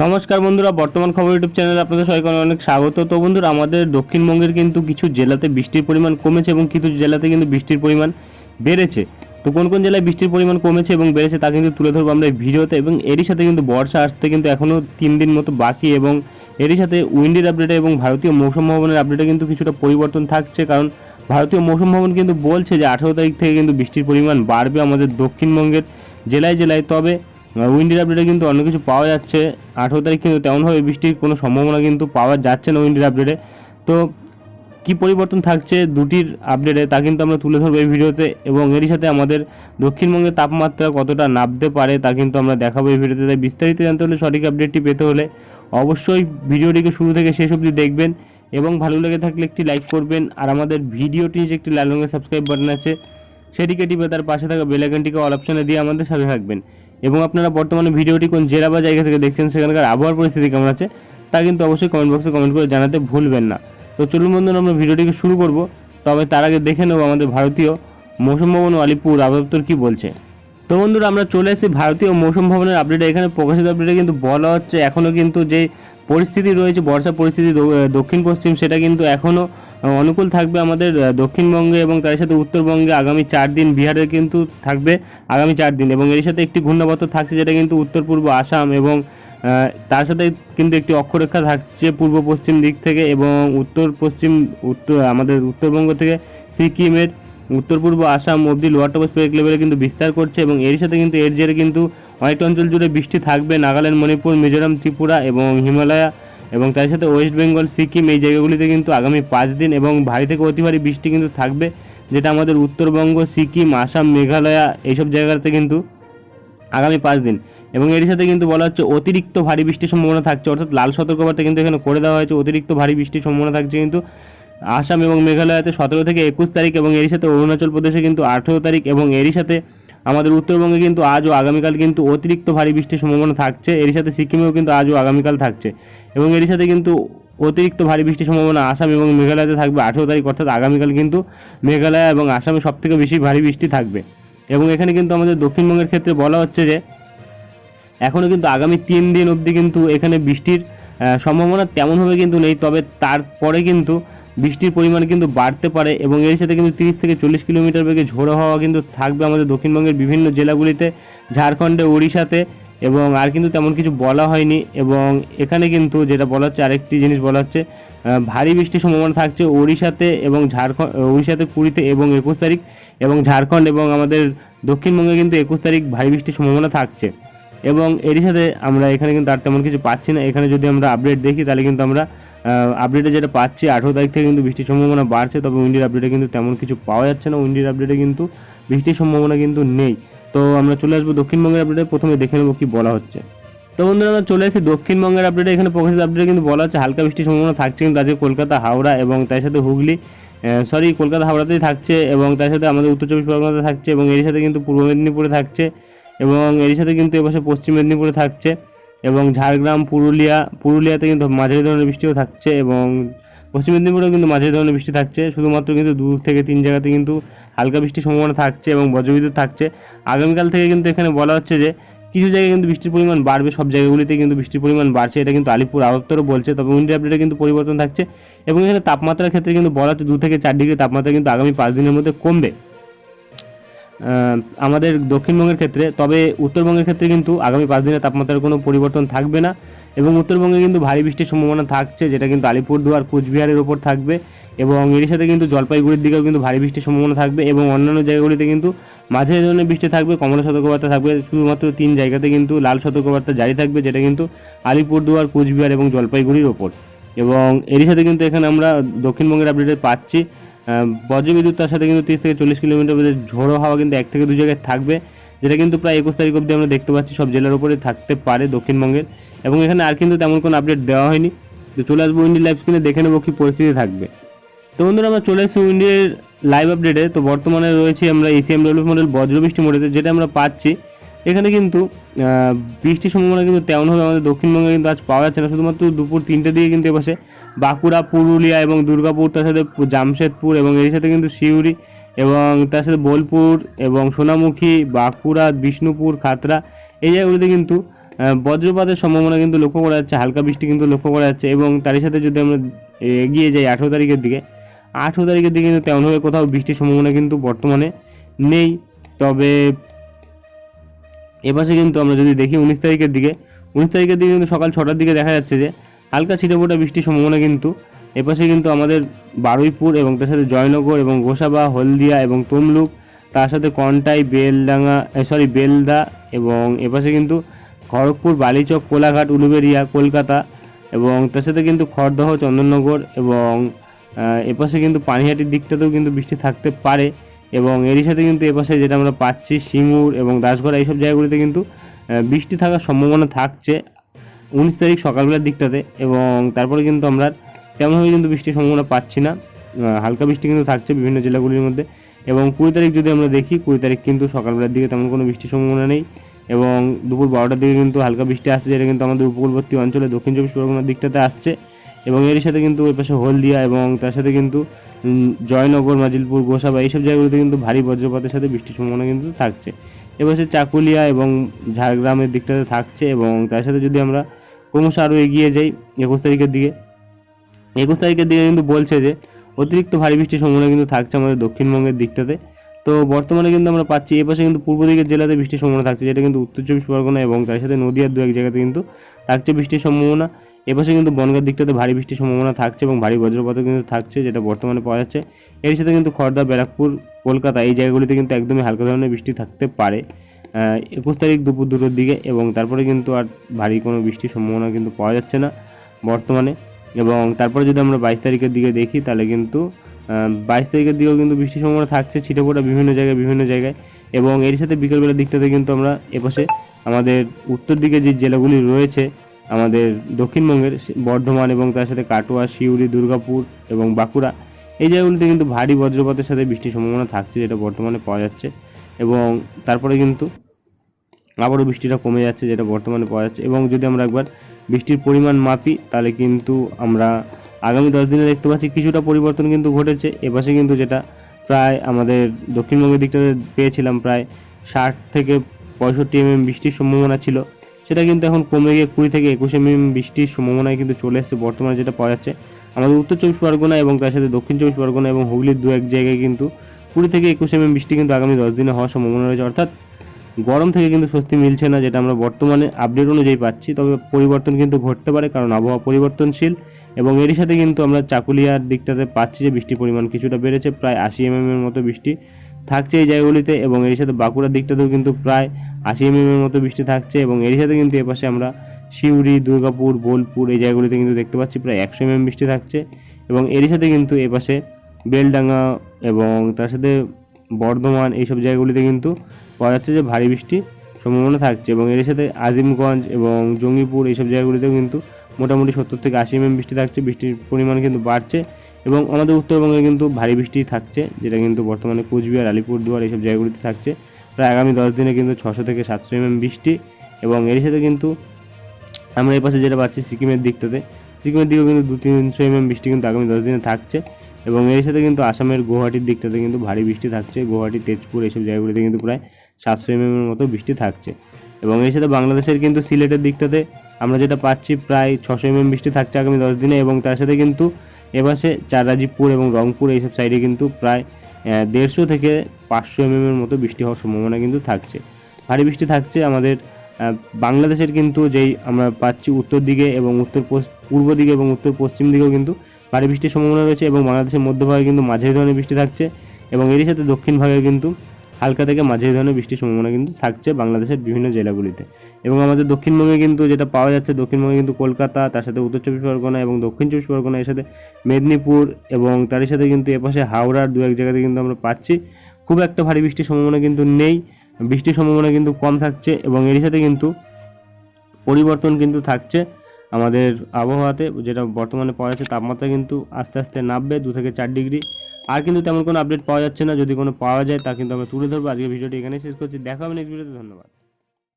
নমস্কার বন্ধুরা, বর্তমান খবর ইউটিউব চ্যানেলে আপনাদের সবাইকে অনেক স্বাগত। তো বন্ধুরা, আমাদের দক্ষিণবঙ্গের কিন্তু কিছু জেলাতে বৃষ্টির পরিমাণ কমেছে এবং কিছু জেলাতে কিন্তু বৃষ্টির পরিমাণ বেড়েছে। তো কোন কোন জেলায় বৃষ্টির পরিমাণ কমেছে এবং বেড়েছে তা কিন্তু তুলে ধরবো আমরা এই ভিডিওতে এবং এরই সাথে কিন্তু বর্ষা আসতে কিন্তু এখনও তিন দিন মতো বাকি এবং এরই সাথে উইন্ডির আপডেটে এবং ভারতীয় মৌসুম ভবনের আপডেটে কিন্তু কিছুটা পরিবর্তন থাকছে কারণ ভারতীয় মৌসুম ভবন কিন্তু বলছে যে আঠেরো তারিখ থেকে কিন্তু বৃষ্টির পরিমাণ বাড়বে আমাদের দক্ষিণবঙ্গের জেলায় জেলায়। তবে উইন্ডির আপডেটে কিন্তু অন্য কিছু পাওয়া যাচ্ছে। আঠেরো তারিখ কিন্তু তেমনভাবে বৃষ্টির কোনো সম্ভাবনা কিন্তু পাওয়া যাচ্ছে না উইন্ডির আপডেটে তো কি পরিবর্তন থাকছে দুটির আপডেটে তা কিন্তু আমরা তুলে ধরবো এই ভিডিওতে এবং এরই সাথে আমাদের দক্ষিণবঙ্গের তাপমাত্রা কতটা নামতে পারে তা কিন্তু আমরা দেখাবো এই ভিডিওতে। তাই বিস্তারিত জানতে হলে সঠিক আপডেটটি পেতে হলে অবশ্যই ভিডিওটিকে শুরু থেকে শেষ অবধি দেখবেন এবং ভালো লেগে থাকলে একটি লাইক করবেন। আর আমাদের ভিডিওটি নিচে একটি লাল রঙের সাবস্ক্রাইব বাটন আছে, সেটিকে টিপে তার পাশে থাকা বেল আইকনটিকে অল অপশনে দিয়ে আমাদের সাথে থাকবেন। এবং আপনারা বর্তমানে ভিডিওটি কোন জেলা বা জায়গা থেকে দেখছেন, সেখানকার আবহাওয়ার পরিস্থিতি কেমন আছে, তা কিন্তু অবশ্যই কমেন্ট বক্সে কমেন্ট করে জানাতে ভুলবেন না। তো চলুন বন্ধুরা, আমরা ভিডিওটিকে শুরু করব। তবে তার আগে দেখে নেব আমাদের ভারতীয় মৌসুম ভবন আলিপুর আবহাওয়া কী বলছে। তো বন্ধুরা, আমরা চলে এসেছি ভারতীয় মৌসুম ভবনের আপডেটে এখানে প্রকাশিত আপডেটে কিন্তু বলা হচ্ছে এখনও কিন্তু যে পরিস্থিতি রয়েছে, বর্ষা পরিস্থিতি দক্ষিণ পশ্চিম সেটা কিন্তু এখনও অনুকূল থাকবে আমাদের দক্ষিণবঙ্গে এবং তার সাথে উত্তরবঙ্গে আগামী চার দিন, বিহারে কিন্তু থাকবে আগামী চার দিন এবং এর সাথে একটি ঘূর্ণাবর্ত থাকছে যেটা কিন্তু উত্তর পূর্ব আসাম এবং তার সাথে কিন্তু একটি অক্ষরেখা থাকছে পূর্ব পশ্চিম দিক থেকে এবং উত্তর পশ্চিম, উত্তর, আমাদের উত্তরবঙ্গ থেকে সিকিমের উত্তর পূর্ব আসাম অবধি লোয়ার টপোস্ফিয়ারিক লেভেলে কিন্তু বিস্তার করছে এবং এর সাথে কিন্তু এর জেরে কিন্তু অনেকটা অঞ্চল জুড়ে বৃষ্টি থাকবে। নাগাল্যান্ড, মণিপুর, মিজোরাম, ত্রিপুরা এবং হিমালয়া এবং তার সাথে ওয়েস্ট বেঙ্গল সিকিম এই জায়গাগুলিতে কিন্তু আগামী পাঁচ দিন এবং ভারী থেকে অতি ভারী বৃষ্টি কিন্তু থাকবে, যেটা আমাদের উত্তরবঙ্গ সিকিম আসাম মেঘালয়া এইসব জায়গাতে কিন্তু আগামী পাঁচ দিন। এবং এর সাথে কিন্তু বলা হচ্ছে অতিরিক্ত ভারী বৃষ্টির সম্ভাবনা থাকছে, অর্থাৎ লাল সতর্কবার্তা কিন্তু এখানে করে দেওয়া হয়েছে, অতিরিক্ত ভারী বৃষ্টির সম্ভাবনা থাকছে কিন্তু আসাম এবং মেঘালয়াতে সতেরো থেকে একুশ তারিখ এবং এরই সাথে অরুণাচল প্রদেশে কিন্তু আঠেরো তারিখ এবং এরই সাথে আমাদের উত্তরবঙ্গে কিন্তু আজ ও আগামীকাল কিন্তু অতিরিক্ত ভারী বৃষ্টির সম্ভাবনা থাকছে, এরই সাথে সিকিমেও কিন্তু আজ ও আগামীকাল থাকছে। এবং এরই সাথে কিন্তু অতিরিক্ত ভারী বৃষ্টির সম্ভাবনা আসাম এবং মেঘালয়তে থাকবে আঠেরো তারিখ অর্থাৎ আগামীকাল কিন্তু মেঘালয় এবং আসামে সবথেকে বেশি ভারী বৃষ্টি থাকবে। এবং এখানে কিন্তু আমাদের দক্ষিণবঙ্গের ক্ষেত্রে বলা হচ্ছে যে এখনও কিন্তু আগামী তিন দিন অবধি কিন্তু এখানে বৃষ্টির সম্ভাবনা তেমনভাবে কিন্তু নেই, তবে তারপরে কিন্তু বৃষ্টির পরিমাণ কিন্তু বাড়তে পারে এবং এর সাথে কিন্তু তিরিশ থেকে চল্লিশ কিলোমিটার বেগে ঝোড়ো হওয়া কিন্তু থাকবে আমাদের দক্ষিণবঙ্গের বিভিন্ন জেলাগুলিতে, ঝাড়খণ্ডে, ওড়িশাতে এবং আর কিন্তু তেমন কিছু বলা হয়নি এবং এখানে কিন্তু যেটা বলা হচ্ছে, আরেকটি জিনিস বলা হচ্ছে ভারী বৃষ্টির সম্ভাবনা থাকছে ওড়িশাতে এবং ঝাড়খণ্ড ওড়িশাতে কুড়িতে এবং একুশ তারিখ এবং ঝাড়খণ্ড এবং আমাদের দক্ষিণবঙ্গে কিন্তু একুশ তারিখ ভারী বৃষ্টির সম্ভাবনা থাকছে। এবং এরই সাথে আমরা এখানে কিন্তু আর তেমন কিছু পাচ্ছি না। এখানে যদি আমরা আপডেট দেখি, তাহলে কিন্তু আমরা আপডেটে যেটা পাচ্ছি, আঠেরো তারিখ থেকে কিন্তু বৃষ্টির সম্ভাবনা বাড়ছে, তবে উইন্ডির আপডেটে কিন্তু তেমন কিছু পাওয়া যাচ্ছে না। উইন্ডির আপডেটে কিন্তু বৃষ্টির সম্ভাবনা কিন্তু নেই। তো আমরা চলে আসব দক্ষিণবঙ্গের আপডেটে প্রথমে দেখে নেব কি বলা হচ্ছে। তো বন্ধুরা, আমরা চলে এসেছি দক্ষিণবঙ্গের আপডেটে এখানে প্রকাশিত আপডেটে কিন্তু বলা হচ্ছে, হালকা বৃষ্টির সম্ভাবনা থাকছে কিন্তু আজকে কলকাতা, হাওড়া এবং তার সাথে হুগলি সরি কলকাতা, হাওড়াতেই থাকছে এবং তার সাথে আমাদের উত্তর চব্বিশ পরগনাতে থাকছে এবং এর সাথে কিন্তু পূর্ব মেদিনীপুরে থাকছে এবং এর সাথে কিন্তু এপাশে পশ্চিম মেদিনীপুরে থাকছে এবং ঝাড়গ্রাম, পুরুলিয়া, পুরুলিয়াতে কিন্তু মাঝারি ধরনের বৃষ্টিও থাকছে এবং পশ্চিম মেদিনীপুরেও কিন্তু মাঝারি ধরনের বৃষ্টি থাকছে, শুধুমাত্র কিন্তু দু থেকে তিন জায়গাতে কিন্তু হালকা বৃষ্টির সম্ভাবনা থাকছে এবং বজ্রবিদ্যুৎ থাকছে। আগামীকাল থেকে কিন্তু এখানে বলা হচ্ছে যে, কিছু জায়গায় কিন্তু বৃষ্টির পরিমাণ বাড়বে, সব জায়গাগুলিতে কিন্তু বৃষ্টির পরিমাণ বাড়ছে। এটা কিন্তু আলিপুর আবহাওয়া বলছে, তবে উইন্ডি আপডেটে কিন্তু পরিবর্তন থাকছে এবং এখানে তাপমাত্রার ক্ষেত্রে কিন্তু বলা হচ্ছে দু থেকে চার ডিগ্রি তাপমাত্রা কিন্তু আগামী পাঁচ দিনের মধ্যে কমবে। আমাদের দক্ষিণবঙ্গের ক্ষেত্রে, তবে উত্তরবঙ্গের ক্ষেত্রে কিন্তু আগামী পাঁচ দিনের তাপমাত্রার কোনো পরিবর্তন থাকবে না। এবং উত্তরবঙ্গে কিন্তু ভারী বৃষ্টির সম্ভাবনা থাকছে, যেটা কিন্তু আলিপুরদুয়ার, কুচবিহারের ওপর থাকবে এবং এর সাথে কিন্তু জলপাইগুড়ির দিকেও কিন্তু ভারী বৃষ্টির সম্ভাবনা থাকবে এবং অন্যান্য জায়গাগুলিতে কিন্তু মাঝে ধরনের বৃষ্টি থাকবে, কমলা সতর্কবার্তা থাকবে, শুধুমাত্র তিন জায়গাতে কিন্তু লাল সতর্কবার্তা জারি থাকবে, যেটা কিন্তু আলিপুরদুয়ার, কুচবিহার এবং জলপাইগুড়ির ওপর। এবং এরই সাথে কিন্তু এখানে আমরা দক্ষিণবঙ্গের আপডেটে পাচ্ছি বজ্রবিদ্যুৎ তার সাথে কিন্তু তিরিশ থেকে চল্লিশ কিলোমিটার বেগে ঝোড়ো হাওয়া কিন্তু এক থেকে দু জায়গায় থাকবে, যেটা কিন্তু প্রায় একুশ তারিখ অবধি আমরা দেখতে পাচ্ছি, সব জেলার উপরে থাকতে পারে দক্ষিণবঙ্গের। এবং এখানে আর কিন্তু তেমন কোনো আপডেট দেওয়া হয়নি। তো চলে আসব ইন্ডিয়ান লাইভ স্ক্রিনে দেখে নেব কী পরিস্থিতি থাকবে। তো বন্ধুরা, আমরা চলে এসেছি ইন্ডিয়ার লাইভ আপডেটে তো বর্তমানে রয়েছে আমরা এসিএম ডব্লিউ মডেল বজ্রবৃষ্টি মডেলে যেটা আমরা পাচ্ছি। এখানে কিন্তু বৃষ্টির সম্ভাবনা কিন্তু তেমনভাবে আমাদের দক্ষিণবঙ্গে কিন্তু আজ পাওয়া যাচ্ছে না। শুধুমাত্র দুপুর তিনটে দিকে কিন্তু এপাশে বাঁকুড়া, পুরুলিয়া এবং দুর্গাপুর, তার সাথে জামশেদপুর এবং এর সাথে কিন্তু সিউড়ি এবং তার সাথে বোলপুর এবং সোনামুখী, বাঁকুড়া, বিষ্ণুপুর, খাতড়া এই জায়গাগুলিতে কিন্তু বজ্রপাতের সম্ভাবনা কিন্তু লক্ষ্য করা যাচ্ছে, হালকা বৃষ্টি কিন্তু লক্ষ্য করা যাচ্ছে এবং তারই সাথে যদি আমরা এগিয়ে যাই আঠেরো তারিখের দিকে, আঠেরো তারিখের দিকে কিন্তু তেমনভাবে কোথাও বৃষ্টির সম্ভাবনা কিন্তু বর্তমানে নেই। তবে এপাশে কিন্তু আমরা যদি দেখি উনিশ তারিখের দিকে, উনিশ তারিখের দিকে কিন্তু সকাল ছটার দিকে দেখা যাচ্ছে যে, হালকা ছিটেফোঁটা বৃষ্টির সম্ভাবনা কিন্তু এপাশে কিন্তু আমাদের বারুইপুর এবং তার সাথে জয়নগর এবং গোসাবা, হলদিয়া এবং তমলুক, তার সাথে কন্টাই, বেলডাঙ্গা সরি বেলদা এবং এপাশে কিন্তু খড়গপুর, বালিচক, কোলাঘাট, উলুবেরিয়া, কলকাতা এবং তার সাথে কিন্তু খড়দহ, চন্দননগর এবং এপাশে কিন্তু পানিহাটির দিকটাতেও কিন্তু বৃষ্টি থাকতে পারে এবং এরই সাথে কিন্তু এপাশে যেটা আমরা পাচ্ছি সিঙ্গুর এবং দাসগড়া, এইসব জায়গাগুলিতে কিন্তু বৃষ্টি থাকার সম্ভাবনা থাকছে উনিশ তারিখ সকালবেলার দিকটাতে এবং তারপরে কিন্তু আমরা তেমনভাবে কিন্তু বৃষ্টির সম্ভাবনা পাচ্ছি না। হালকা বৃষ্টি কিন্তু থাকছে বিভিন্ন জেলাগুলির মধ্যে এবং কুড়ি তারিখ যদি আমরা দেখি, কুড়ি তারিখ কিন্তু সকালবেলার দিকে তেমন কোনো বৃষ্টির সম্ভাবনা নেই। এবং দুপুর বারোটার দিকে কিন্তু হালকা বৃষ্টি আসছে, যেটা কিন্তু আমাদের উপকূলবর্তী অঞ্চলে দক্ষিণ চব্বিশ পরগনার দিকটাতে আসছে। এবং এর সাথে কিন্তু ওই পাশে হলদিয়া এবং তার সাথে কিন্তু জয়নগর, মাজিলপুর গোসাবা এইসব জায়গাগুলোতে কিন্তু ভারী বজ্রপাতের সাথে বৃষ্টির সম্ভাবনা কিন্তু থাকছে। এপাশে চাকুলিয়া এবং ঝাড়গ্রামের দিকটাতে থাকছে এবং তার সাথে যদি আমরা ক্রমশ আরও এগিয়ে যাই একুশ তারিখের দিকে, একুশ তারিখের দিকে কিন্তু বলছে যে অতিরিক্ত ভারী বৃষ্টির সম্ভাবনা কিন্তু থাকছে আমাদের দক্ষিণবঙ্গের দিকটাতে। তো বর্তমানে কিন্তু আমরা পাচ্ছি, এপাশে কিন্তু পূর্ব দিকের জেলাতে বৃষ্টির সম্ভাবনা থাকছে, যেটা কিন্তু উত্তর চব্বিশ পরগনা এবং তার সাথে নদীয়ার দু এক জায়গাতে কিন্তু থাকছে বৃষ্টির সম্ভাবনা। এপাশে কিন্তু বনগার দিকটাতে ভারী বৃষ্টির সম্ভাবনা থাকছে এবং ভারী বজ্রপাতও কিন্তু থাকছে, যেটা বর্তমানে পাওয়া যাচ্ছে। এর সাথে কিন্তু খড়দা ব্যারাকপুর, কলকাতা এই জায়গাগুলিতে কিন্তু একদমই হালকা ধরনের বৃষ্টি থাকতে পারে। একুশ তারিখ দুপুর দুটোর দিকে এবং তারপরে কিন্তু আর ভারী কোনো বৃষ্টির সম্ভাবনা কিন্তু পাওয়া যাচ্ছে না বর্তমানে। এবং তারপরে যদি আমরা বাইশ তারিখের দিকে দেখি, তাহলে কিন্তু বাইশ তারিখের দিকেও কিন্তু বৃষ্টির সম্ভাবনা থাকছে ছিটে ছিটেফোঁটা বিভিন্ন জায়গায় বিভিন্ন জায়গায়। এবং এর সাথে বিকেলবেলার দিকটাতে কিন্তু আমরা এপাশে আমাদের উত্তর দিকে যে জেলাগুলি রয়েছে, আমাদের দক্ষিণবঙ্গের বর্ধমান এবং তার সাথে কাটোয়া, সিউড়ি, দুর্গাপুর এবং বাঁকুড়া, এই জায়গাগুলিতে কিন্তু ভারী বজ্রপাতের সাথে বৃষ্টির সম্ভাবনা থাকছে যেটা বর্তমানে পাওয়া যাচ্ছে। এবং তারপরে কিন্তু আবারও বৃষ্টিটা কমে যাচ্ছে যেটা বর্তমানে পাওয়া যাচ্ছে। এবং যদি আমরা একবার বৃষ্টির পরিমাণ মাপি, তাহলে কিন্তু আমরা আগামী দশ দিনে দেখতে পাচ্ছি কিছুটা পরিবর্তন কিন্তু ঘটেছে। এপাশে কিন্তু যেটা প্রায় আমাদের দক্ষিণবঙ্গের দিকটাতে পেয়েছিলাম প্রায় ষাট থেকে পঁয়ষট্টি এমএম বৃষ্টির সম্ভাবনা ছিল। সেটা কিন্তু এখন কমে গিয়ে কুড়ি থেকে একুশ এমএম বৃষ্টির সম্ভাবনায় কিন্তু চলে এসেছে। বর্তমানে যেটা পাওয়া যাচ্ছে, আমাদের উত্তর চব্বিশ পরগনা এবং তার সাথে দক্ষিণ চব্বিশ পরগনা এবং হুগলির দু এক জায়গায় কিন্তু কুড়ি থেকে একুশ এমএম বৃষ্টি কিন্তু আগামী দশ দিনে হওয়ার সম্ভাবনা রয়েছে। অর্থাৎ গরম থেকে কিন্তু স্বস্তি মিলছে না, যেটা আমরা বর্তমানে আপডেট অনুযায়ী পাচ্ছি। তবে পরিবর্তন কিন্তু ঘটতে পারে, কারণ আবহাওয়া পরিবর্তনশীল এবং এরই সাথে কিন্তু আমরা চাকুলিয়ার দিকটাতে পাচ্ছি যে বৃষ্টির পরিমাণ কিছুটা বেড়েছে, প্রায় আশি এমএম এর মতো বৃষ্টি থাকছে এই জায়গাগুলিতে এবং এর সাথে বাঁকুড়ার দিকটাতেও কিন্তু প্রায় আশি এমএম এর মতো বৃষ্টি থাকছে এবং এর সাথে কিন্তু এপাশে আমরা সিউড়ি, দুর্গাপুর, বোলপুর এই জায়গাগুলিতে কিন্তু দেখতে পাচ্ছি প্রায় একশো এমএম বৃষ্টি থাকছে এবং এরই সাথে কিন্তু এপাশে বেলডাঙ্গা এবং তার সাথে বর্ধমান এইসব জায়গাগুলিতে কিন্তু পাওয়া যাচ্ছে যে ভারী বৃষ্টির সম্ভাবনা থাকছে এবং এর সাথে আজিমগঞ্জ এবং জঙ্গিপুর এইসব জায়গাগুলিতেও কিন্তু মোটামুটি সত্তর থেকে আশি এমএম বৃষ্টি থাকছে। বৃষ্টির পরিমাণ কিন্তু বাড়ছে এবং আমাদের উত্তরবঙ্গে কিন্তু ভারী বৃষ্টি থাকছে, যেটা কিন্তু বর্তমানে কোচবিহার, আলিপুরদুয়ার এইসব জায়গাগুলিতে থাকছে। প্রায় আগামী দশ দিনে কিন্তু ছশো থেকে সাতশো এমএম বৃষ্টি এবং এর সাথে কিন্তু আমরা এই পাশে যেটা পাচ্ছি সিকিমের দিকটাতে। সিকিমের দিকেও কিন্তু দু তিনশো এমএম বৃষ্টি কিন্তু আগামী দশ দিনে থাকছে। এবং এর সাথে কিন্তু আসামের গুয়াহাটির দিকটাতে কিন্তু ভারী বৃষ্টি থাকছে। গুয়াহাটি, তেজপুর এইসব জায়গাগুলিতে কিন্তু প্রায় সাতশো এমএম এর মতো বৃষ্টি থাকছে। এবং এর সাথে বাংলাদেশের কিন্তু সিলেটের দিকটাতে আমরা যেটা পাচ্ছি প্রায় ছশো এমএম বৃষ্টি থাকছে আগামী দশ দিনে এবং তার সাথে কিন্তু এপাশে চাররাজীবপুর এবং রংপুর এইসব সাইডে কিন্তু প্রায় দেড়শো থেকে পাঁচশো এমএম এর মতো বৃষ্টি হওয়ার সম্ভাবনা কিন্তু থাকছে। ভারী বৃষ্টি থাকছে আমাদের বাংলাদেশের কিন্তু যেই আমরা পাচ্ছি উত্তর দিকে এবং উত্তর পূর্ব দিকে এবং উত্তর পশ্চিম দিকেও কিন্তু ভারী বৃষ্টির সম্ভাবনা রয়েছে এবং বাংলাদেশের মধ্যভাগে কিন্তু মাঝারি ধরনের বৃষ্টি থাকছে এবং এরই সাথে দক্ষিণ ভাগে কিন্তু হালকা থেকে মাঝারি ধরনের বৃষ্টির সম্ভাবনা কিন্তু থাকছে বাংলাদেশের বিভিন্ন জেলাগুলিতে। এবং আমাদের দক্ষিণবঙ্গে কিন্তু যেটা পাওয়া যাচ্ছে, দক্ষিণবঙ্গে কিন্তু কলকাতা, তার সাথে উত্তর চব্বিশ পরগনা এবং দক্ষিণ চব্বিশ পরগনা, এর সাথে মেদিনীপুর এবং তারই সাথে কিন্তু এপাশে হাওড়ার দু এক জায়গাতে কিন্তু আমরা পাচ্ছি। খুব একটা ভারী বৃষ্টির সম্ভাবনা কিন্তু নেই, বৃষ্টির সম্ভাবনা কিন্তু কম থাকছে এবং এর সাথে কিন্তু পরিবর্তন কিন্তু থাকছে। আমাদের আবহাওয়াতে যেটা বর্তমানে পাওয়া যাচ্ছে, তাপমাত্রা কিন্তু আস্তে আস্তে নামবে দু থেকে চার ডিগ্রি। আর কিন্তু তেমন কোনো আপডেট পাওয়া যাচ্ছে না। যদি কোনো পাওয়া যায়, তা কিন্তু আমরা তুলে ধরবো। আজকে ভিডিওটি এখানে শেষ করছি। দেখা হবে নেক্সট ভিডিওতে ধন্যবাদ।